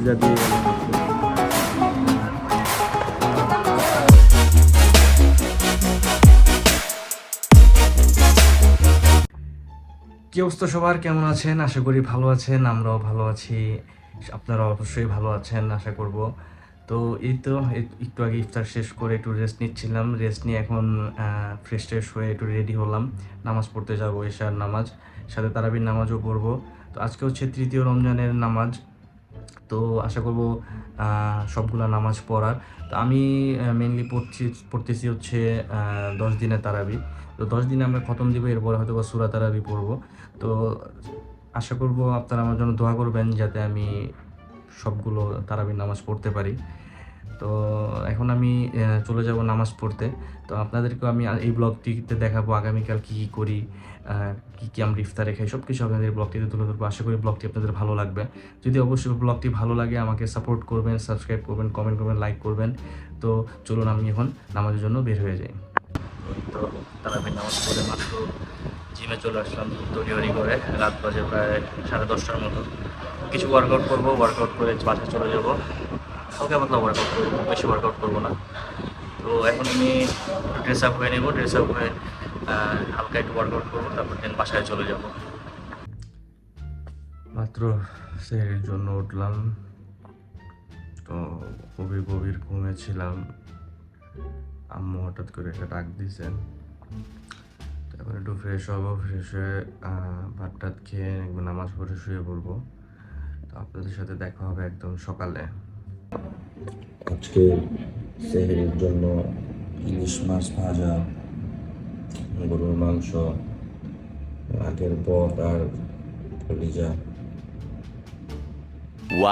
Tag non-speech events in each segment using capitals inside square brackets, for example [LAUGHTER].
রোজা দিয়ে কি অবস্থা সবার? কেমন আছেন? আশা করি ভালো আছেন, আমরাও ভালো আছি। আপনারা অবশ্যই ভালো আছেন, আশা করব। তো এই তো একটু আগে ইফতার শেষ করে একটু রেস্ট নিচ্ছিলাম। রেস্ট নিয়ে এখন ফ্রেশ ট্রেশ হয়ে একটু রেডি হলাম। নামাজ পড়তে যাব, এশার নামাজ। সাথে তারাবির নামাজও পড়ব। তো আজকে হচ্ছে তৃতীয় রমজানের নামাজ। তো আশা করব সবগুলো নামাজ পড়ার। তো আমি মেনলি পড়ছি, পড়তেছি হচ্ছে দশ দিনের তারাবি। তো দশ দিনে আমরা খতম দিব, এরপরে হয়তো বা সুরা তারাবি পড়ব। তো আশা করব আপনারা আমার জন্য দোয়া করবেন, যাতে আমি সবগুলো তারাবির নামাজ পড়তে পারি। তো এখন আমি চলে যাব নামাজ পড়তে। তো আপনাদেরকেও আমি এই ব্লগটিতে দেখাবো আগামীকাল কী কী করি কী কী আমরা ইফতারে খাই সব কিছু আপনাদের ব্লগটিতে তুলে ধরবো। আশা করি ব্লগটি আপনাদের ভালো লাগবে। যদি অবশ্যই ব্লগটি ভালো লাগে, আমাকে সাপোর্ট করবেন সাবস্ক্রাইব করবেন কমেন্ট করবেন লাইক করবেন। তো চলুন আমি এখন নামাজের জন্য বের হয়ে যাই। তো তারাবির নামাজ পড়ে মাত্র জিমে চলে আসলাম তৈরি করে রাত বাজে প্রায় সাড়ে দশটার মতো। কিছু ওয়ার্কআউট করব ওয়ার্কআউট করে বাসায় চলে যাব। হালকা পাতলা ওয়ার্কআউট করব বেশি ওয়ার্কআউট করব না। তো এখন আমি ড্রেস আপ হয়ে নেব ড্রেস আপ হয়ে হালকা একটু ওয়ার্কআউট করব, তারপর দেন বাসায় চলে যাব। মাত্র সের জন্য উঠলাম। তো খুবই গভীর ঘুমেছিলাম আম্মু হঠাৎ করে একটা ডাক দিয়েছেন তো এখন একটু ফ্রেশ হব ফ্রেশ হয়ে ভাত টাত খেয়ে একবার নামাজ পড়ে শুয়ে পড়ব। তো আপনাদের সাথে দেখা হবে একদম সকালে। আজকে সেহেরির জন্য ইলিশ মাছ ভাজা গরুর মাংস আগের পদ আর কলিজা।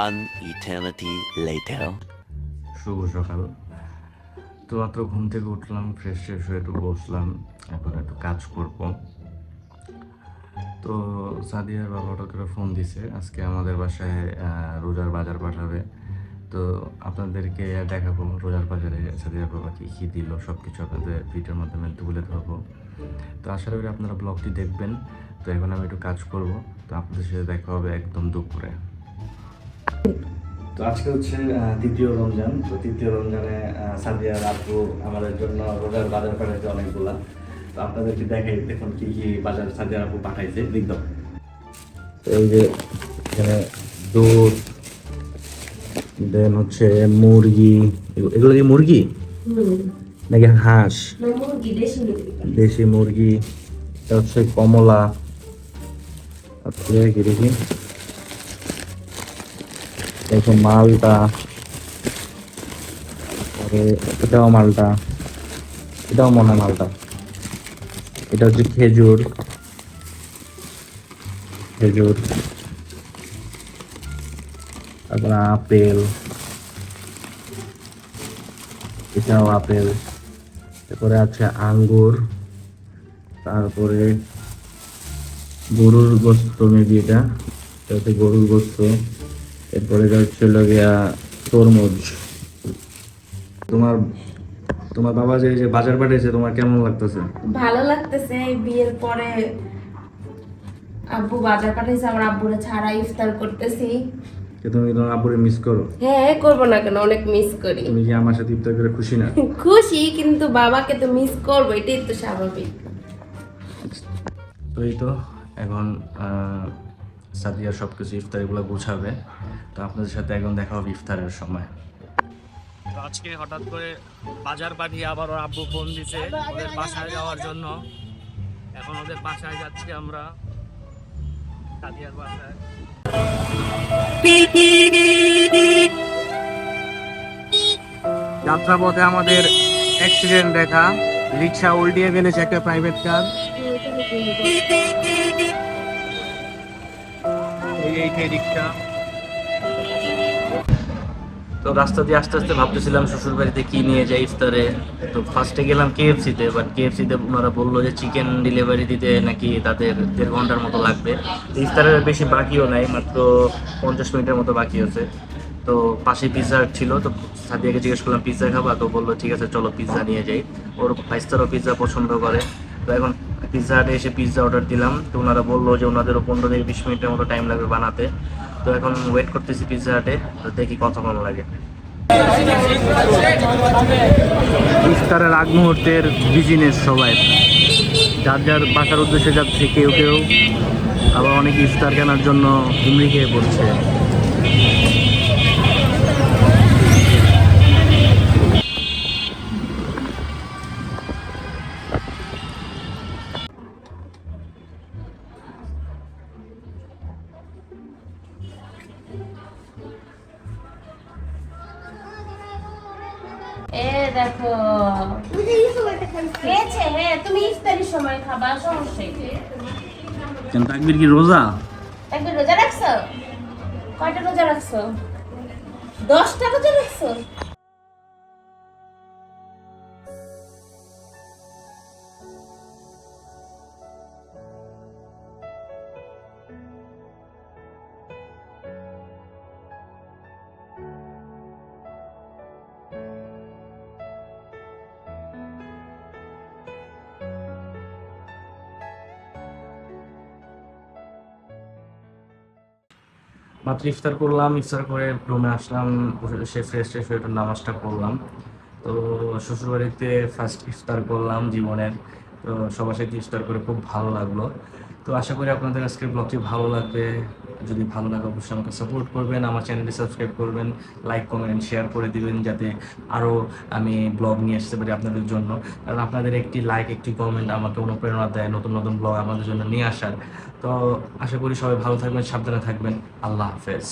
One eternity later. শুভ সকাল। তো মাত্র ঘুম থেকে উঠলাম ফ্রেশ ফ্রেশ হয়ে একটু বসলাম এখন একটু কাজ করব। তো সাদিয়ার বাবা ফোন দিছে আজকে আমাদের বাসায় আহ, রোজার বাজার পাঠাবে। তো আপনাদেরকে দেখাবো রোজার বাজারে সাদিয়ার বাবা কী কী দিল সব কিছু আপনাদের ভিডিওর মাধ্যমে তুলে ধরবো। তো আশা করি আপনারা ব্লগটি দেখবেন। তো এখন আমি একটু কাজ করব তো আপনাদের সাথে দেখা হবে একদম দুপুরে। তো আজকে হচ্ছে তৃতীয় রমজান। তো তৃতীয় রমজানে আহ, সাদিয়ার আপু আমাদের জন্য রোজার বাজার পাঠাইছে অনেকগুলা। তো আপনাদেরকে দেখাই দেখুন কী কী বাজার সাদিয়ার আপু পাঠাইছে দেখলাম এই যে এখানে দুধ দেন হচ্ছে মুরগি এগুলো কি মুরগি? নাকি হাঁস? দেশি মুরগি। এটা হচ্ছে কমলা। তারপরে কি দেখি? দেখো মালটা। তারপরে এটাও মালটা। এটাও মনে মালটা। এটা হচ্ছে খেজুর। খেজুর। তারপরে আপেল, এটাও আপেল, তারপরে আছে আঙ্গুর, তারপরে গরুর গোস্ত মেবি এটা হচ্ছে গরুর গোস্ত, এরপরে এটা হচ্ছে হলো গিয়া তরমুজ। তোমার তোমার বাবা যে যে বাজার পাঠাইছে তোমার কেমন লাগতেছে? ভালো লাগতেছে বিয়ের পরে আব্বু বাজার পাঠাইছে আমার আব্বুরা ছাড়া ইফতার করতেছি। যে তুমি তোমার আব্বুরে মিস করো? হ্যাঁ করব না কেন? অনেক মিস করি। তুমি কি আমার সাথে ইফতার করে খুশি না? [LAUGHS] খুশি কিন্তু বাবাকে তো মিস করব এটাই তো স্বাভাবিক। তো এই তো এখন সাদিয়া সব কিছু ইফতারিগুলো গুছাবে। তো আপনাদের সাথে এখন দেখা হবে ইফতারের সময়। তো আজকে হঠাৎ করে বাজার পাঠিয়ে আবার ওর আব্বু ফোন দিছে ওদের বাসায় যাওয়ার জন্য। এখন ওদের বাসায় যাচ্ছি আমরা। সাদিয়ার বাসায়। যাত্রাপথে আমাদের অ্যাক্সিডেন্ট দেখা। রিক্সা উল্টিয়ে ফেলেছে একটা প্রাইভেট কার এই রিক্সা তো রাস্তা দিয়ে আস্তে আস্তে ভাবতেছিলাম শ্বশুর বাড়িতে কি নিয়ে যাই ইফতারে। তো ফার্স্টে গেলাম কেএফসিতে বাট কেএফসিতে ওনারা বলল যে চিকেন ডেলিভারি দিতে নাকি তাদের দেড় ঘণ্টার মতো লাগবে। ইফতারের বেশি বাকিও নাই, মাত্র পঞ্চাশ মিনিটের মতো বাকি আছে। তো পাশে পিৎজা ছিল, তো সাদিয়াকে জিজ্ঞেস করলাম পিৎজা খাবা? তো বলল, ঠিক আছে, চলো পিৎজা নিয়ে যাই। ওর ভাইস্তারও পিৎজা পছন্দ করে। তো এখন পিৎজা হাটে এসে পিৎজা অর্ডার দিলাম। তো ওনারা বলল যে ওনাদেরও পনেরো থেকে বিশ মিনিটের মতো টাইম লাগবে বানাতে। তো এখন ওয়েট করতেছি পিৎজা হাটে তো দেখি কত কতক্ষণ লাগে। ইফতারের আগ মুহূর্তের বিজনেস সবাই। যার যার বাসার উদ্দেশ্যে যাচ্ছে কেউ কেউ, আবার অনেক ইফতার কেনার জন্য হুমড়ি খেয়ে পড়ছে। এ দেখো। খেয়েছে হ্যাঁ তুমি ইফতারির সময় খাবা সমস্যা কেন তাকবির কি রোজা? একদিন রোজা রাখছো? কয়টা রোজা রাখছো? দশটা রোজা রাখছো? মাত্র ইফতার করলাম, ইফতার করে রুমে আসলাম সে ফ্রেশ ট্রেশ হয়ে নামাজটা করলাম তো শ্বশুরবাড়িতে ফার্স্ট ইফতার করলাম জীবনের, তো সবার সাথে ইফতার করে খুব ভালো লাগল। তো আশা করি আপনাদের আজকের ব্লগটি ভালো লাগবে। যদি ভালো লাগে, অবশ্যই আমাকে সাপোর্ট করবেন, আমার চ্যানেলটি সাবস্ক্রাইব করবেন লাইক কমেন্ট শেয়ার করে দিবেন যাতে আরও আমি ব্লগ নিয়ে আসতে পারি আপনাদের জন্য। কারণ আপনাদের একটি লাইক একটি কমেন্ট আমাকে অনুপ্রেরণা দেয়, নতুন নতুন ব্লগ আমাদের জন্য নিয়ে আসার। তো আশা করি সবাই ভালো থাকবেন, সাবধানে থাকবেন। আল্লাহ হাফেজ।